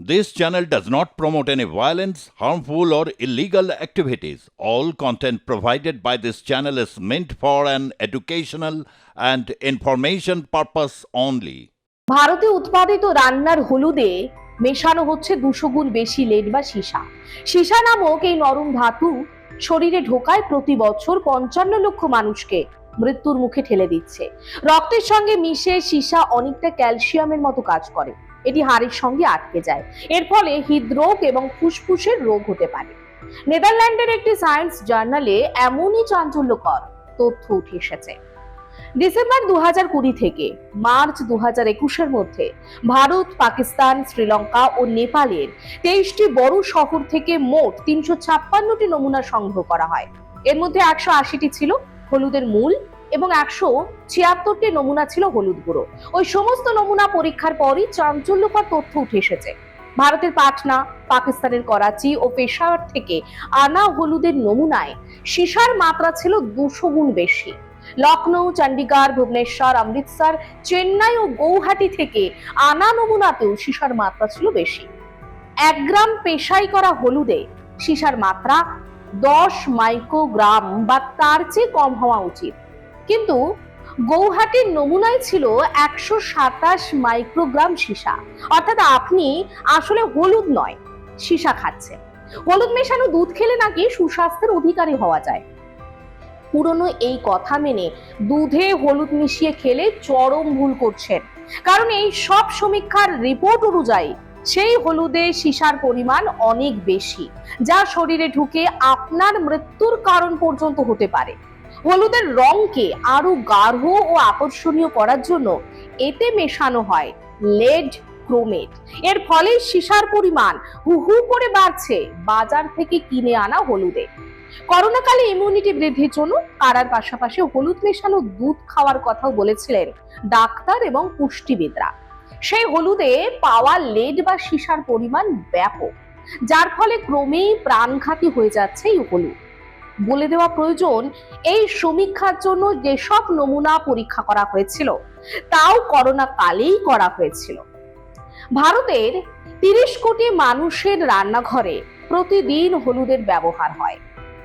This channel does not promote any violence, harmful, or illegal activities. All content provided by this channel is meant for an educational and information purpose only. ভারতে উৎপাদিত রান্নার হলুদে মেশানো হচ্ছে দুশো গুণ বেশি লেড বা সীসা সীসা নামক এই নরম ধাতু শরীরে ঢোকায় প্রতি বছর পঞ্চান্ন লক্ষ মানুষকে মৃত্যুর মুখে ঠেলে দিচ্ছে রক্তের সঙ্গে মিশে সীসা অনেকটা ক্যালসিয়ামের মতো কাজ করে এটি হাড়ের সঙ্গে আটকে যায়। এর ফলে হৃদরোগ এবং ফুসফুসের রোগ হতে পারে। নেদারল্যান্ডের একটি সায়েন্স জার্নালে এমনই চাঞ্চল্যকর তথ্য উঠে এসেছে। ডিসেম্বর দু থেকে মার্চ দু হাজার মধ্যে ভারত, পাকিস্তান, শ্রীলঙ্কা ও নেপালের তেইশটি বড় শহর থেকে মোট তিনশো ছাপ্পান্নটি নমুনা সংগ্রহ করা হয়। এর মধ্যে একশো ছিল হলুদের মূল এবং একশো ছিয়াত্তরটি নমুনা ছিল হলুদ গুঁড়ো। ওই সমস্ত নমুনা পরীক্ষার পরই চাঞ্চল্যকর তথ্য উঠে এসেছে। ভারতের পাটনা, পাকিস্তানের করাচি ও পেশাওয়ার থেকে আনা হলুদের নমুনায় সীসার মাত্রা ছিল দুশো গুণ বেশি। লখনৌ চণ্ডীগড়, ভুবনেশ্বর, অমৃতসর, চেন্নাই ও গৌহাটি থেকে আনা নমুনাতেও সীসার মাত্রা ছিল বেশি। এক গ্রাম পেশাই করা হলুদে সীসার মাত্রা দশ মাইক্রোগ্রাম বা তার চেয়ে কম হওয়া উচিত। কিন্তু গৌহাটির নমুনায় ছিল একশো সাতাশ মাইক্রোগ্রাম সীসা। অর্থাৎ আপনি আসলে হলুদ নয়, সীসা খাচ্ছেন। হলুদ মেশানো দুধ খেলে নাকি সুস্বাস্থ্যের অধিকারী হওয়া যায়। পুরনো এই কথা মেনে দুধে হলুদ মিশিয়ে খেলে চরম ভুল করছেন। কারণ এই সব সমীক্ষার রিপোর্ট অনুযায়ী সেই হলুদে সীসার পরিমাণ অনেক বেশি, যা শরীরে ঢুকে আপনার মৃত্যুর কারণ পর্যন্ত হতে পারে। হলুদের রংকে আরও গাঢ় ও আকর্ষণীয় করার জন্য এতে মেশানো হয় লেড ক্রোমেট। এর ফলে সিসার পরিমাণ হু হু করে বাড়ছে বাজার থেকে কিনে আনা হলুদে। করোনাকালে ইমিউনিটি বৃদ্ধির জন্য কারার পাশাপাশি হলুদ মেশানো দুধ খাওয়ার কথাও বলেছিলেন ডাক্তার এবং পুষ্টিবিদরা। সেই হলুদে পাওয়া লেড বা সীসার পরিমাণ ব্যাপক, যার ফলে ক্রমেই প্রাণঘাতী হয়ে যাচ্ছে এই হলুদ। বলে দেওয়া প্রয়োজন, এই সমীক্ষার জন্য যেসব নমুনা পরীক্ষা করা হয়েছিল, তাও করোনা কালেই করা হয়েছিল। ভারতের তিরিশ কোটি মানুষের রান্নাঘরে প্রতিদিন হলুদের ব্যবহার হয়।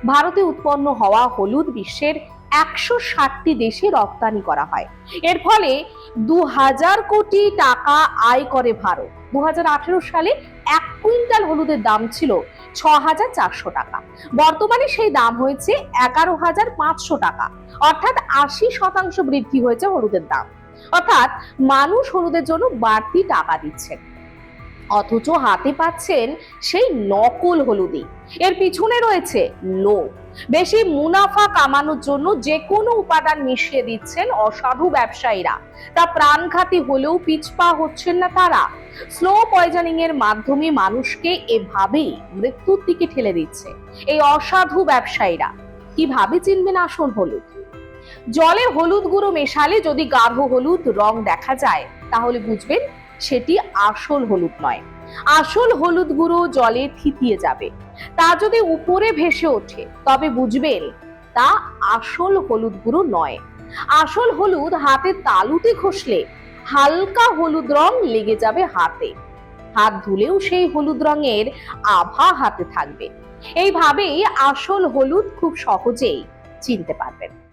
ভারতে উৎপন্ন হওয়া হলুদ বিশ্বের একশো ষাটটি দেশে রপ্তানি করা হয়। এর ফলে দু হাজার কোটি টাকা আয় করে ভারত। দুহাজার আঠেরো সালে এক কুইন্টাল হলুদের দাম ছিল ছ হাজার চারশো টাকা। বর্তমানে সেই দাম হয়েছে এগারো হাজার পাঁচশো টাকা। অর্থাৎ আশি শতাংশ বৃদ্ধি হয়েছে হলুদের দাম। অর্থাৎ মানুষ হলুদের জন্য বাড়তি টাকা দিচ্ছেন। অথচ হাতে পাচ্ছেন সেই নকল হলুদি এর পিছনে রয়েছে লোভ। বেশি মুনাফা কামানোর জন্য যে কোনো উপাদান মিশিয়ে দিচ্ছেন অসাধু ব্যবসায়ীরা। তা প্রাণঘাতী হলেও পিছপা হচ্ছেন না তারা। স্লো পয়জনিং এর মাধ্যমে মানুষকে এভাবেই মৃত্যুর দিকে ঠেলে দিচ্ছে এই অসাধু ব্যবসায়ীরা। কীভাবে চিনবেন আসল হলুদ? জলে হলুদ গুঁড়ো মেশালে যদি গাঢ় হলুদ রং দেখা যায়, তাহলে বুঝবেন সেটি আসল হলুদ নয়। আসল হলুদ গুঁড়ো জলে থিতিয়ে যাবে। তা যদি উপরে ভেসে ওঠে, তবে বুঝবেন তা আসল হলুদ গুঁড়ো নয়। আসল হলুদ হাতে তালুতে ঘষলে হালকা হলুদ রং লেগে যাবে হাতে। হাত ধুলেও সেই হলুদ রঙের আভা হাতে থাকবে। এইভাবেই আসল হলুদ খুব সহজেই চিনতে পারবেন।